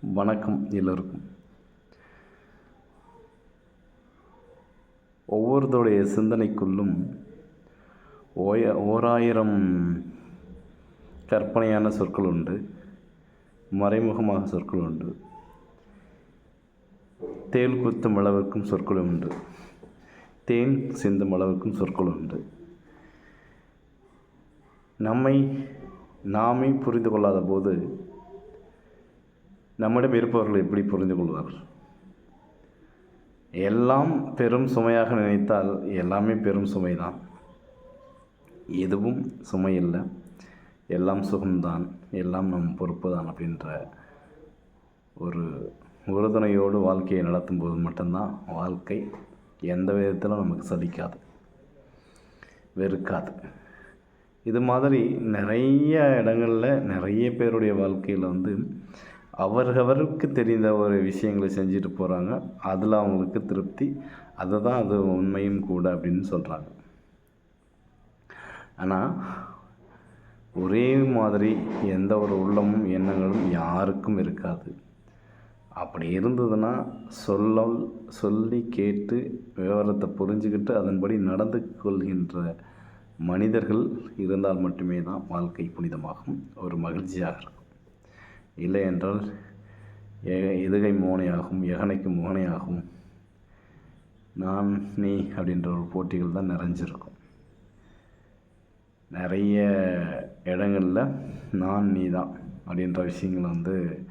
வணக்கம் எல்லோருக்கும். ஒவ்வொருத்தருடைய சிந்தனைக்குள்ளும் ஓய ஓராயிரம் கற்பனையான சொற்கள் உண்டு மறைமுகமாக சொற்கள் உண்டு தேள் குத்தும் அளவிற்கும் சொற்கள் உண்டு தேன் சிந்தும் அளவிற்கும் சொற்கள் உண்டு. நம்மை நாமே புரிந்து கொள்ளாத போது நம்மிடம் இருப்பவர்கள் எப்படி புரிந்து கொள்வார்கள்? எல்லாம் பெரும் சுமையாக நினைத்தால் எல்லாமே பெரும் சுமைதான். எதுவும் சுமை இல்லை. எல்லாம் சுகம்தான். எல்லாம் நம் பொறுப்பு தான் அப்படின்ற ஒரு உறுதுணையோடு வாழ்க்கையை நடத்தும் போது மட்டும்தான் வாழ்க்கை எந்த விதத்திலும் நமக்கு சலிக்காது. வெறுக்காது. இது மாதிரி நிறைய இடங்களில் நிறைய பேருடைய வாழ்க்கையில் வந்து அவரவருக்கு தெரிந்த ஒரு விஷயங்களை செஞ்சுட்டு போகிறாங்க அதில் அவங்களுக்கு திருப்தி. அதை தான் அது உண்மையும் கூட அப்படின்னு சொல்கிறாங்க ஆனால் ஒரே மாதிரி எந்த ஒரு உள்ளமும் எண்ணங்களும் யாருக்கும் இருக்காது. அப்படி இருந்ததுன்னா சொல்ல சொல்லி கேட்டு விவரத்தை புரிஞ்சுக்கிட்டு அதன்படி நடந்து கொள்கின்ற மனிதர்கள் இருந்தால் மட்டுமே தான் வாழ்க்கை புனிதமாகும். ஒரு மகிழ்ச்சியாக இருக்கும். இல்லை என்றால் எ எதுகை மோனையாகும் எகனைக்கு மோனையாகும். நான் நீ அப்படின்ற ஒரு போட்டிகள் தான் நிறைஞ்சிருக்கும். நிறைய இடங்களில் நான் நீ தான் அப்படின்ற விஷயங்கள் வந்து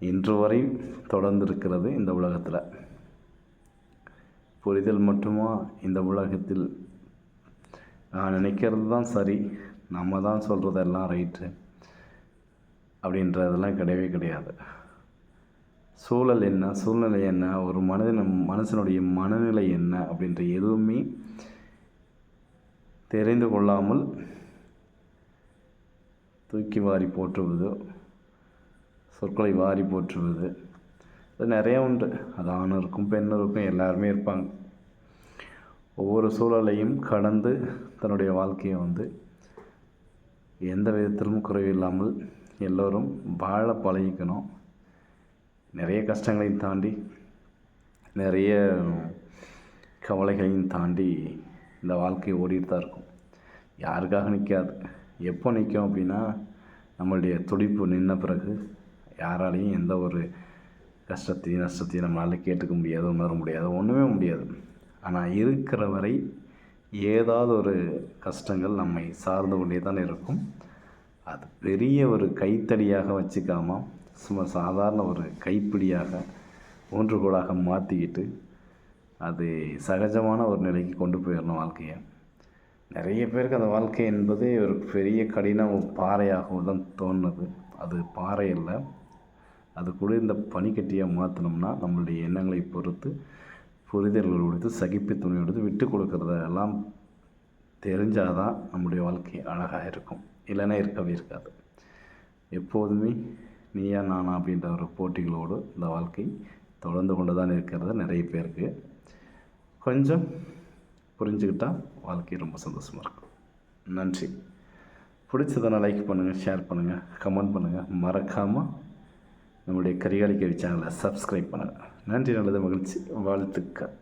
இன்று வரை தொடர்ந்து இருக்கிறது இந்த உலகத்தில். புரிதல் மட்டுமா? இந்த உலகத்தில் நான் நினைக்கிறது தான் சரி. நம்ம தான் சொல்கிறதெல்லாம் ரைட்டு. அப்படின்றதெல்லாம் கிடையவே கிடையாது. சூழல் என்ன? சூழ்நிலை என்ன? ஒரு மனிதன் மனுஷனுடைய மனநிலை என்ன? அப்படின்ற எதுவுமே தெரிந்து கொள்ளாமல் தூக்கி வாரி போற்றுவது சொற்களை வாரி போற்றுவது அது நிறைய உண்டு. அது ஆணருக்கும் பெண்ணருக்கும் எல்லாருமே இருப்பாங்க. ஒவ்வொரு சூழலையும் கடந்து தன்னுடைய வாழ்க்கையை வந்து எந்த விதத்திலும் குறைவில்லாமல் எல்லோரும் வாழ பழகிக்கணும். நிறைய கஷ்டங்களையும் தாண்டி நிறைய கவலைகளையும் தாண்டி இந்த வாழ்க்கை ஓடிட்டு தான் இருக்கும். யாருக்காக நிற்காது? எப்போ நிற்கும் அப்படின்னா நம்மளுடைய துடிப்பு நின்ன பிறகு யாராலையும் எந்த ஒரு கஷ்டத்தையும் நஷ்டத்தையும் நம்மளால் கேட்டுக்க முடியாது உணர முடியாது ஒன்றுமே முடியாது. ஆனால் இருக்கிற வரை ஏதாவது ஒரு கஷ்டங்கள் நம்மை சார்ந்து கொண்டே தான் இருக்கும். அது பெரிய ஒரு கைத்தடியாக வச்சுக்காமல் சும்மா சாதாரண ஒரு கைப்பிடியாக ஊன்றுகோலாக மாற்றிக்கிட்டு அது சகஜமான ஒரு நிலைக்கு கொண்டு போயிடணும் வாழ்க்கையை. நிறைய பேருக்கு அந்த வாழ்க்கை என்பதே ஒரு பெரிய கடின பாறையாகவும் தான் தோணுது. அது பாறை இல்லை அது குளிர்ந்த இந்த பனிக்கட்டியாக மாற்றினோம்னா நம்மளுடைய எண்ணங்களை பொறுத்து புரிதல்கள் கொடுத்து சகிப்புத்தன்மை கொடுத்து விட்டு கொடுக்குறதெல்லாம் தெரிஞ்சால் தான் நம்முடைய வாழ்க்கை அழகாக இருக்கும். இல்லைன்னா இருக்கவே இருக்காது. எப்போதுமே நீயா நானா அப்படின்ற ஒரு போட்டிகளோடு இந்த வாழ்க்கை தொடர்ந்து கொண்டு தான் இருக்கிறது நிறைய பேருக்கு. கொஞ்சம் புரிஞ்சுக்கிட்டால் வாழ்க்கை ரொம்ப சந்தோஷமாக இருக்கும். நன்றி. பிடிச்சதெல்லாம் லைக் பண்ணுங்கள் ஷேர் பண்ணுங்கள் கமெண்ட் பண்ணுங்கள் மறக்காமல் நம்முடைய கரிகாலிக்கவி சேனலை சப்ஸ்கிரைப் பண்ணுங்கள் நன்றி நல்லது மகிழ்ச்சி. வாழ்த்துக்கள்.